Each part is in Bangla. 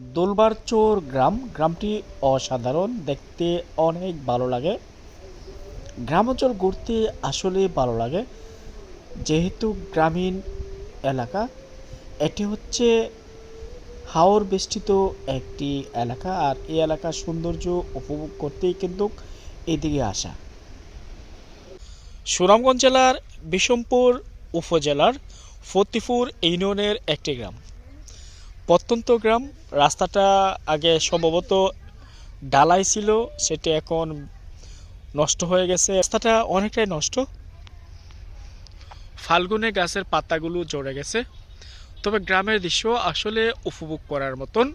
দোলবারচর গ্রাম। গ্রামটি অসাধারণ, দেখতে অনেক ভালো লাগে। গ্রাম অঞ্চল ঘুরতে আসলে ভালো লাগে। যেহেতু গ্রামীণ এলাকা, এটি হচ্ছে হাওর বেষ্টিত একটি এলাকা আর এই এলাকার সৌন্দর্য উপভোগ করতেই কিন্তু এদিকে আসা। সুনামগঞ্জ জেলার বিষমপুর উপজেলার ফতিপুর ইউনিয়নের একটি গ্রাম। প্রত্যন্ত গ্রাম। রাস্তাটা আগে সম্ভবত ডালাই ছিল, সেটা এখন নষ্ট হয়ে গেছে। রাস্তাটা অনেকটাই নষ্ট। ফাল্গুনে গাছের পাতাগুলো জড়ে গেছে। তবে গ্রামের দৃশ্য আসলে উপভোগ করার মতন।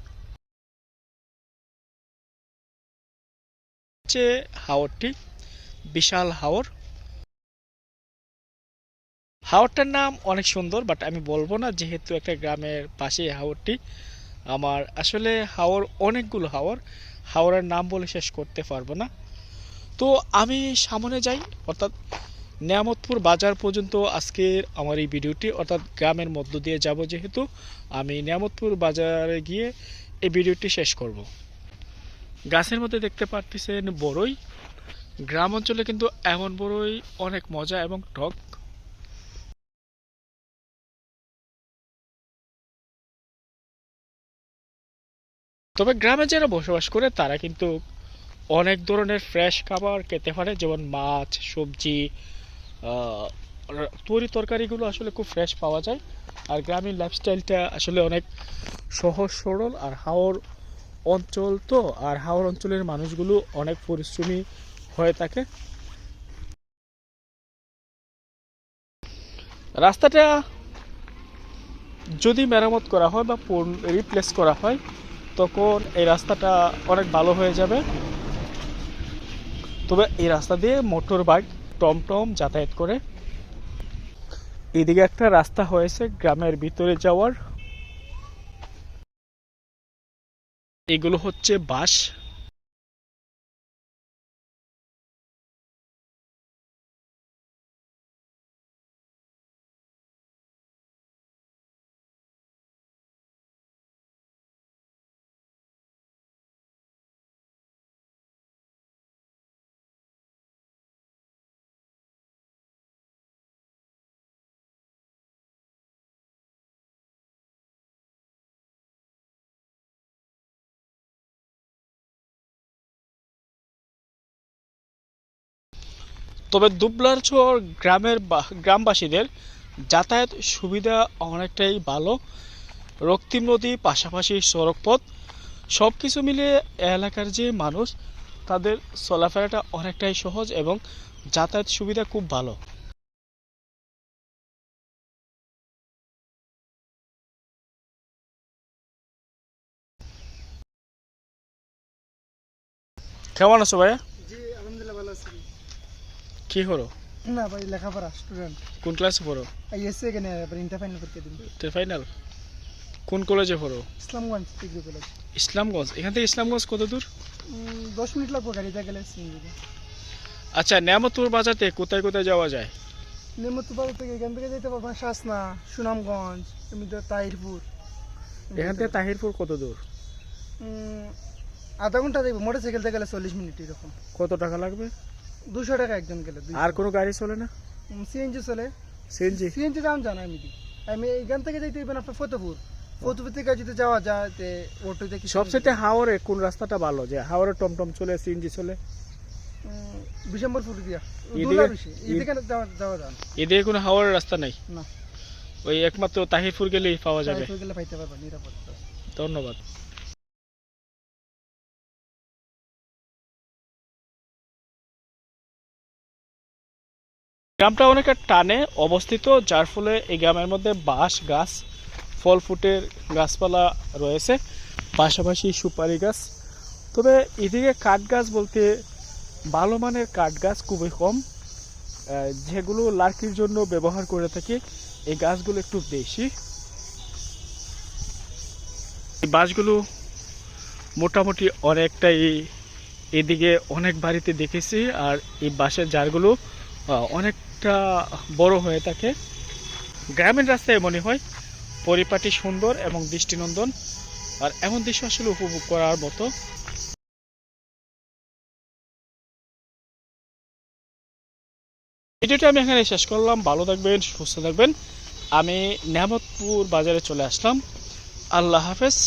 হচ্ছে হাওরটি, বিশাল হাওর। হাওরটার নাম অনেক সুন্দর বাট আমি বলব না যেহেতু একটা গ্রামের পাশে হাওরটি। আমার আসলে হাওর অনেকগুলো হাওর, হাওরের নাম বলে শেষ করতে পারব না। তো আমি সামনে যাই, অর্থাৎ নিয়ামতপুর বাজার পর্যন্ত আজকের আমার এই ভিডিওটি, অর্থাৎ গ্রামের মধ্য দিয়ে যাব যেহেতু আমি নিয়ামতপুর বাজারে গিয়ে এই ভিডিওটি শেষ করব। গাছের মধ্যে দেখতে পারতেছেন বড়ই গ্রাম অঞ্চলে কিন্তু এমন বড়ই অনেক মজা এবং টক। তবে গ্রামে যারা বসবাস করে, তারা কিন্তু অনেক ধরনের ফ্রেশ খাবার খেতে পারে, যেমন মাছ, সবজি তরি তরকারিগুলো আসলে খুব ফ্রেশ পাওয়া যায়। আর গ্রামীণ লাইফস্টাইলটা আসলে অনেক সহজ, সরল, আর হাওর অঞ্চল তো, আর হাওর অঞ্চলের মানুষগুলো অনেক পরিশ্রমী হয়ে থাকে। রাস্তাটা যদি মেরামত করা হয় বা রিপ্লেস করা হয় তখন এই রাস্তাটা অনেক ভালো হয়ে যাবে। তবে এই রাস্তা দিয়ে মোটর বাইক টমটম যাতায়াত করে। এদিকে একটা রাস্তা হয়েছে গ্রামের ভিতরে যাওয়ার। এগুলো হচ্ছে বাস। তবে দুবলার চর গ্রামের গ্রামবাসীদের যাতায়াত সুবিধা অনেকটাই ভালো। রক্তিম নদী, পাশাপাশি সড়কপথ সব কিছু মিলিয়ে এলাকার যে মানুষ, তাদের চলাফেরাটা অনেকটাই সহজ এবং যাতায়াত সুবিধা খুব ভালো। কেমন আছো ভাইয়া জি আলহামদুলিল্লাহ ভালো আছি কি হলো না ভাই লেখাপড়া স্টুডেন্ট কোন ক্লাসে পড়ো? আইএসসি এখানে এবার ইন্টার ফাইনাল পরীক্ষা দিন ফাইনাল কোন কলেজে পড়ো? Islamganj degree college Islamganj? এখান থেকে ইসলামগঞ্জ কত দূর? দশ মিনিট লাগবে গাড়িতে গেলে আচ্ছা নিয়ামতপুর বাজাতে কোথায় কোথায় যাওয়া যায়? নেমতুবাদ থেকে এখান থেকে যেতে পারবেন শাসনা সুনামগঞ্জ এমনিতে তাহিরপুর। এখান থেকে তাহিরপুর কত দূর? আধা ঘণ্টা দেখব মোটর সাইকেলতে গেলে চল্লিশ মিনিট এরকম। কত টাকা লাগবে? দুশো টাকা একজন গেলে আর কোনো গাড়ি চলে না? সিএনজি চলে। সিএনজি? সিএনজি দাম জানা আমি আমি এখান থেকে হইবেন আপনার ফতেপুর। ফতেপুর থেকে যদি যাওয়া যায় তে অটোতে কি সবচেয়ে হাওড়ে কোন রাস্তাটা ভালো? যে হাওড়ে টমটম চলে সিএনজি চলে? উম, বিশম্বরপুর দিয়া। এদিকে- যাওয়া যাওয়া যান এদিকে কোনো হাওড়ের রাস্তা নেই? না। ওই একমাত্র তাহিরপুর গেলেই পাওয়া যাবে। তাই গেলে পাইতে পারবা নিরাপদ। ধন্যবাদ। গ্রামটা অনেকটা টানে অবস্থিত যার ফলে এই গ্রামের মধ্যে বাঁশ গাছ ফল ফুটের গাছপালা রয়েছে পাশাপাশি সুপারি গাছ। তবে এদিকে কাঠ গাছ বলতে ভালো মানের কাঠ গাছ খুবই কম। যেগুলো লার্কির জন্য ব্যবহার করে থাকি এই গাছগুলো একটু বেশি। এই বাঁশগুলো মোটামুটি অনেকটাই এদিকে অনেক বাড়িতে দেখেছি আর এই বাঁশের জারগুলো আহ, অনেকটা বড় হয়ে থাকে। গ্রামীণ রাস্তায় মনে হয় পরিপাটি সুন্দর এবং দৃষ্টিনন্দন, আর এমন দৃশ্য আসলে উপভোগ করার মতো। ভিডিওটা আমি এখানে শেষ করলাম। ভালো থাকবেন, সুস্থ থাকবেন। আমি নেহামতপুর বাজারে চলে আসলাম। আল্লাহ হাফেজ।